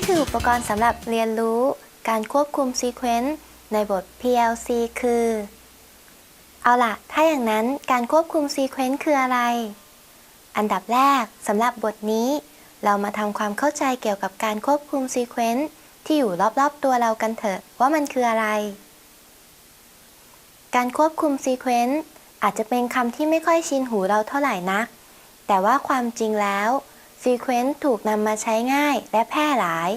นี่คืออุปกรณ์สำหรับเรียนรู้การควบคุมซีเควนซ์ในบท PLC คือ เอาล่ะ ถ้าอย่างนั้นการควบคุมซีเควนซ์คืออะไร อันดับแรกสำหรับบทนี้ เรามาทำความเข้าใจเกี่ยวกับการควบคุมซีเควนซ์ที่อยู่รอบๆตัวเรากันเถอะว่ามันคืออะไร การควบคุมซีเควนซ์อาจจะเป็นคำที่ไม่ค่อยชินหูเราเท่าไหร่นัก แต่ว่าความจริงแล้ว ซีเควนซ์ถูกนำมาใช้ง่ายและแพร่หลาย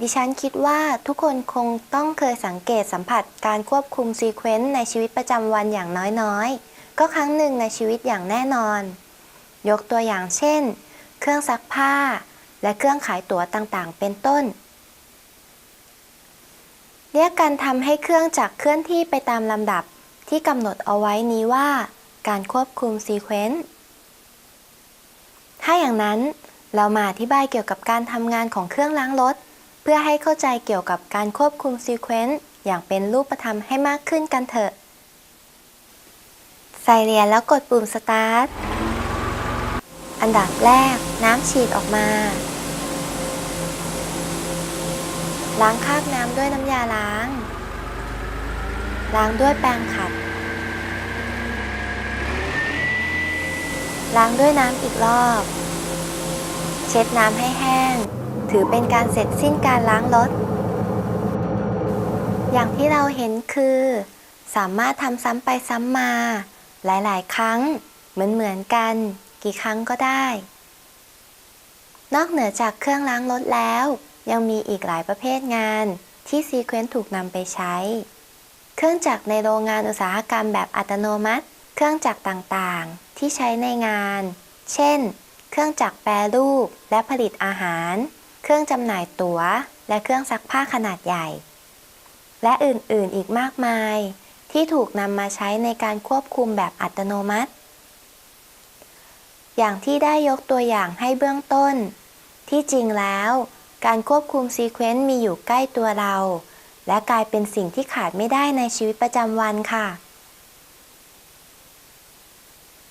ดิฉันคิดว่าทุกคนคงต้องเคยสังเกตสัมผัสการควบคุมซีเควนซ์ในชีวิตประจำวันอย่างน้อยๆ ก็ครั้งหนึ่งในชีวิตอย่างแน่นอน ยกตัวอย่างเช่น เครื่องซักผ้า และเครื่องขายตั๋วต่างๆ เป็นต้น เรียกการทำให้เครื่องจักรเคลื่อนที่ไปตามลำดับที่กำหนดเอาไว้นี้ว่า การควบคุมซีเควนซ์ถ้าอย่างนั้น เรามาอธิบายเกี่ยวกับการทำงานของเครื่องล้างรถ เพื่อให้เข้าใจเกี่ยวกับการควบคุมซีเควนซ์อย่างเป็นรูปธรรมให้มากขึ้นกันเถอะ ใส่เหรียญแล้วกดปุ่มสตาร์ท อันดับแรกน้ำฉีดออกมา ล้างคราบน้ำด้วยน้ำยาล้าง ล้างด้วยแปรงขัด ล้างด้วยน้ำอีกรอบ เช็ดน้ำให้แห้ง ถือเป็นการเสร็จสิ้นการล้างรถ อย่างที่เราเห็นคือ สามารถทำซ้ำไปซ้ำมา หลายๆ ครั้ง เหมือนเหมือนๆกัน กี่ครั้งก็ได้ นอกเหนือจากเครื่องล้างรถแล้ว ยังมีอีกหลายประเภทงานที่ซีเควนซ์ถูกนำไปใช้ เครื่องจักรในโรงงานอุตสาหกรรมแบบอัตโนมัติ เครื่องจักรต่างๆ ที่ใช้ในงาน เช่น เครื่องจักรแปรรูป และผลิตอาหาร เครื่องจำหน่ายตั๋ว และเครื่องซักผ้าขนาดใหญ่ และอื่นๆอีกมากมาย ที่ถูกนำมาใช้ในการควบคุมแบบอัตโนมัติ อย่างที่ได้ยกตัวอย่างให้เบื้องต้น ที่จริงแล้วการควบคุมซีเควนซ์มีอยู่ใกล้ตัวเรา และกลายเป็นสิ่งที่ขาดไม่ได้ในชีวิตประจำวันค่ะ